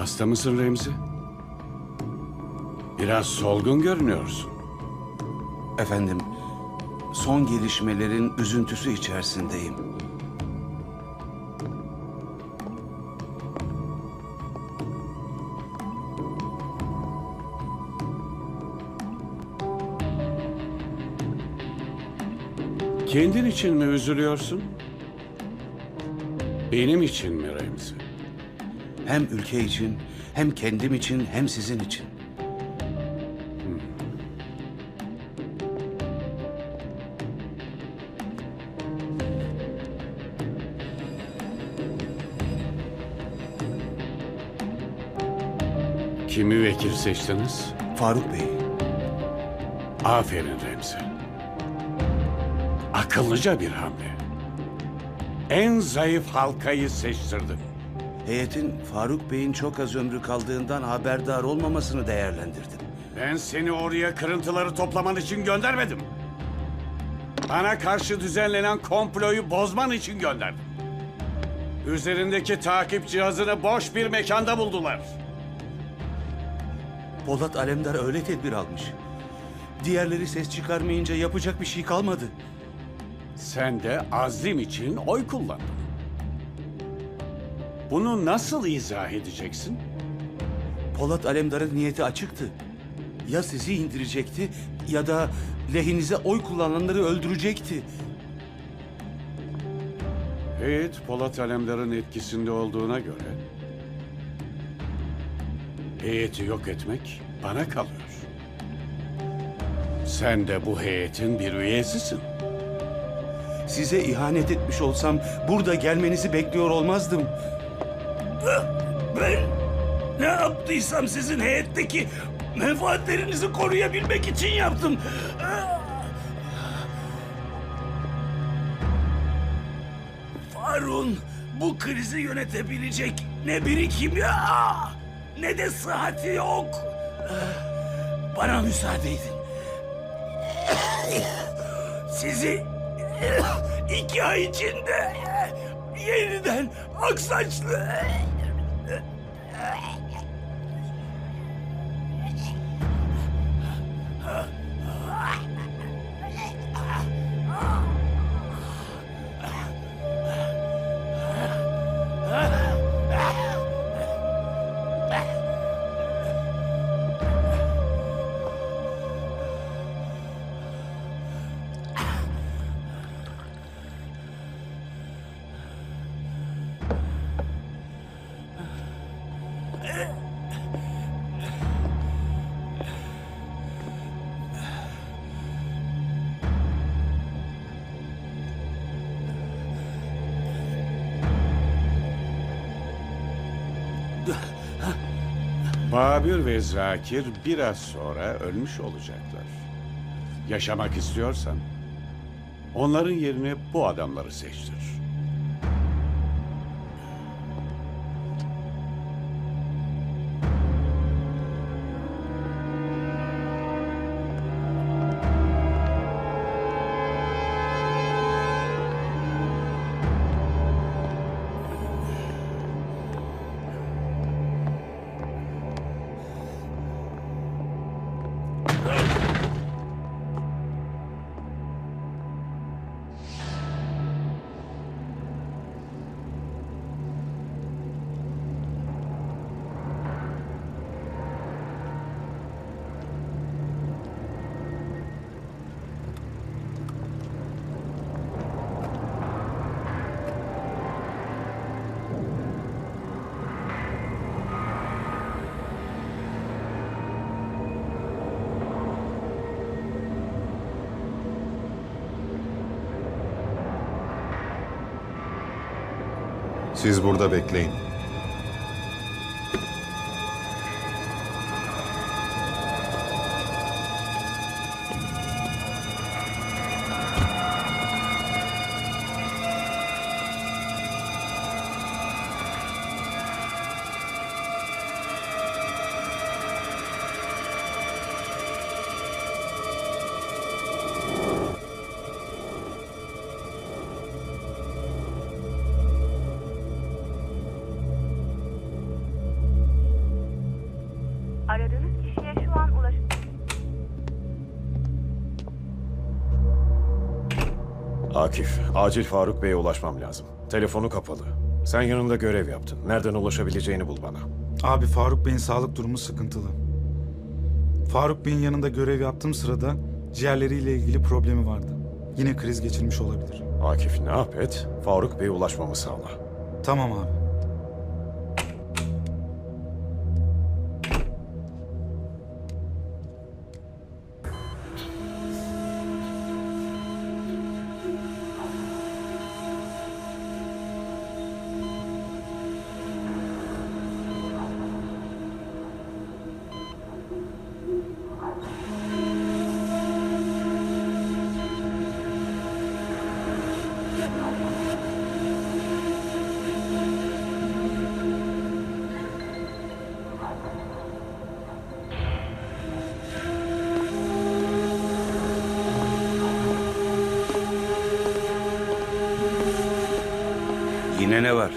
Hasta mısın Remzi? Biraz solgun görünüyorsun. Efendim, son gelişmelerin üzüntüsü içerisindeyim. Kendin için mi üzülüyorsun? Benim için mi Remzi? Hem ülke için, hem kendim için, hem sizin için. Kimi vekil seçtiniz? Faruk Bey, Aferin Remzi. Akıllıca bir hamle. En zayıf halkayı seçtirdin. Heyetin Faruk Bey'in çok az ömrü kaldığından haberdar olmamasını değerlendirdim. Ben seni oraya kırıntıları toplaman için göndermedim. Bana karşı düzenlenen komployu bozman için gönderdim. Üzerindeki takip cihazını boş bir mekanda buldular. Polat Alemdar öyle tedbir almış. Diğerleri ses çıkarmayınca yapacak bir şey kalmadı. Sen de azlim için oy kullandın. Bunu nasıl izah edeceksin? Polat Alemdar'ın niyeti açıktı. Ya sizi indirecekti ya da lehinize oy kullananları öldürecekti. Heyet Polat Alemdar'ın etkisinde olduğuna göre heyeti yok etmek bana kalıyor. Sen de bu heyetin bir üyesisin. Size ihanet etmiş olsam burada gelmenizi bekliyor olmazdım. Ben ne yaptıysam sizin heyetteki menfaatlerinizi koruyabilmek için yaptım. Farun bu krizi yönetebilecek ne birikim ya ne de sıhhati yok. Bana müsaade edin. Sizi iki ay içinde yeniden aksaçlı Babür ve Zakir biraz sonra ölmüş olacaklar. Yaşamak istiyorsan onların yerine bu adamları seçtir. Siz burada bekleyin. Akif, acil Faruk Bey'e ulaşmam lazım. Telefonu kapalı. Sen yanında görev yaptın. Nereden ulaşabileceğini bul bana. Abi Faruk Bey'in sağlık durumu sıkıntılı. Faruk Bey'in yanında görev yaptığım sırada ciğerleriyle ilgili problemi vardı. Yine kriz geçirmiş olabilir. Akif ne yap et? Faruk Bey'e ulaşmamı sağla. Tamam abi. Yine ne var?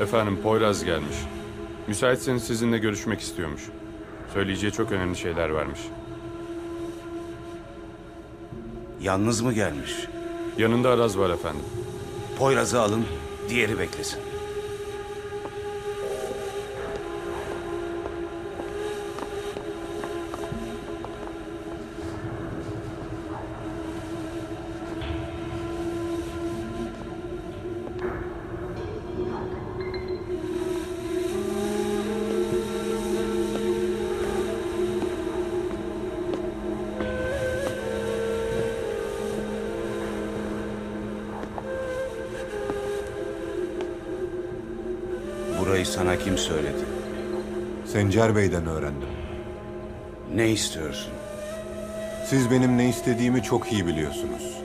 Efendim Poyraz gelmiş. Müsaitseniz sizinle görüşmek istiyormuş. Söyleyeceği çok önemli şeyler varmış. Yalnız mı gelmiş? Yanında Araz var efendim. Poyraz'ı alın, diğeri beklesin. Burayı sana kim söyledi? Sencer Bey'den öğrendim. Ne istiyorsun? Siz benim ne istediğimi çok iyi biliyorsunuz.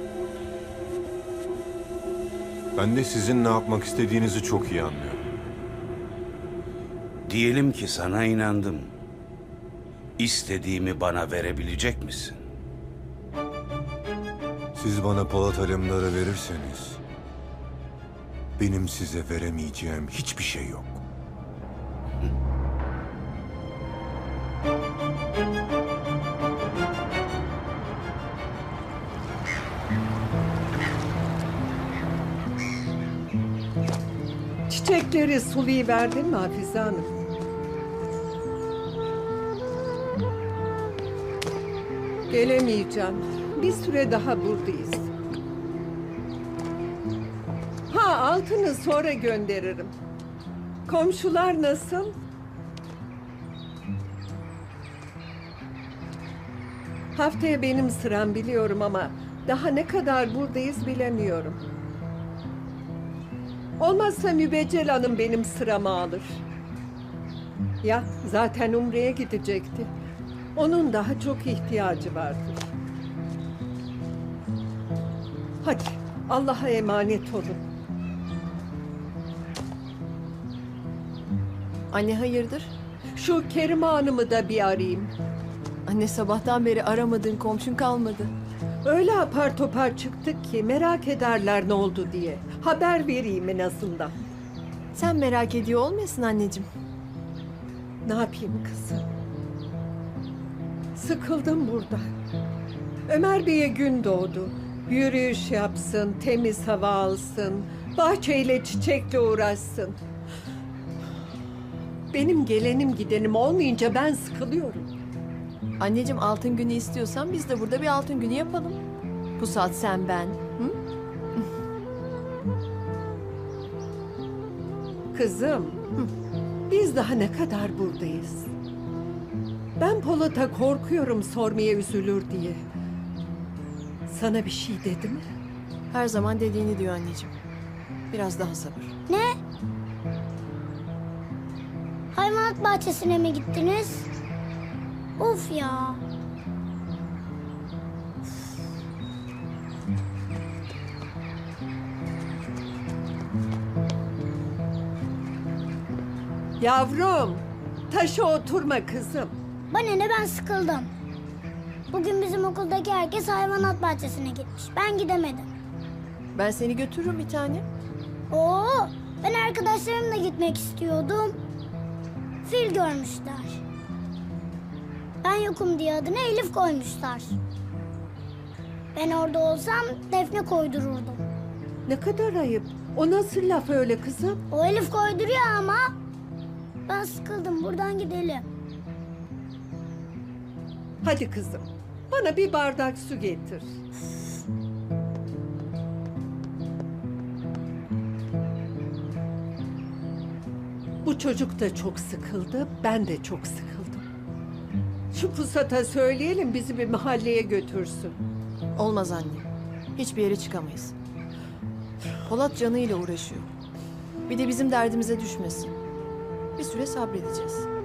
Ben de sizin ne yapmak istediğinizi çok iyi anlıyorum. Diyelim ki sana inandım. İstediğimi bana verebilecek misin? Siz bana Polat Alemdar'ı verirseniz... ...benim size veremeyeceğim hiçbir şey yok. Çiçekleri sulayıverdin mi Hafize Hanım? Gelemeyeceğim. Bir süre daha buradayız. Altını sonra gönderirim. Komşular nasıl? Haftaya benim sıram biliyorum ama daha ne kadar buradayız bilemiyorum. Olmazsa Mübeccel Hanım benim sıramı alır. Ya zaten Umre'ye gidecekti. Onun daha çok ihtiyacı vardır. Hadi Allah'a emanet olun. Anne hayırdır? Şu Kerime Hanım'ı da bir arayayım. Anne sabahtan beri aramadığın komşun kalmadı. Öyle apar topar çıktık ki merak ederler ne oldu diye. Haber vereyim en azından. Sen merak ediyor olmayasın anneciğim. Ne yapayım kızım? Sıkıldım burada. Ömer Bey'e gün doğdu. Yürüyüş yapsın, temiz hava alsın, bahçeyle çiçekle uğraşsın. Benim gelenim gidenim olmayınca ben sıkılıyorum. Anneciğim altın günü istiyorsan biz de burada bir altın günü yapalım. Bu saat sen ben. Hı? Kızım, biz daha ne kadar buradayız? Ben Polat'a korkuyorum sormaya üzülür diye. Sana bir şey dedi mi? Her zaman dediğini diyor anneciğim. Biraz daha sabır. Hayvanat bahçesine mi gittiniz? Of ya. Yavrum, taşa oturma kızım. Bana ne ben sıkıldım. Bugün bizim okuldaki herkes hayvanat bahçesine gitmiş. Ben gidemedim. Ben seni götürürüm bir tane. Oo, ben arkadaşlarımla gitmek istiyordum. Fil görmüşler. Ben yokum diye adını Elif koymuşlar. Ben orada olsam Defne koydururdum. Ne kadar ayıp. O nasıl laf öyle kızım? O Elif koyduruyor ama. Ben sıkıldım buradan gidelim. Hadi kızım. Bana bir bardak su getir. Çocuk da çok sıkıldı, ben de çok sıkıldım. Şu pusata söyleyelim bizi bir mahalleye götürsün. Olmaz anne. Hiçbir yere çıkamayız. Polat canıyla uğraşıyor. Bir de bizim derdimize düşmesin. Bir süre sabredeceğiz.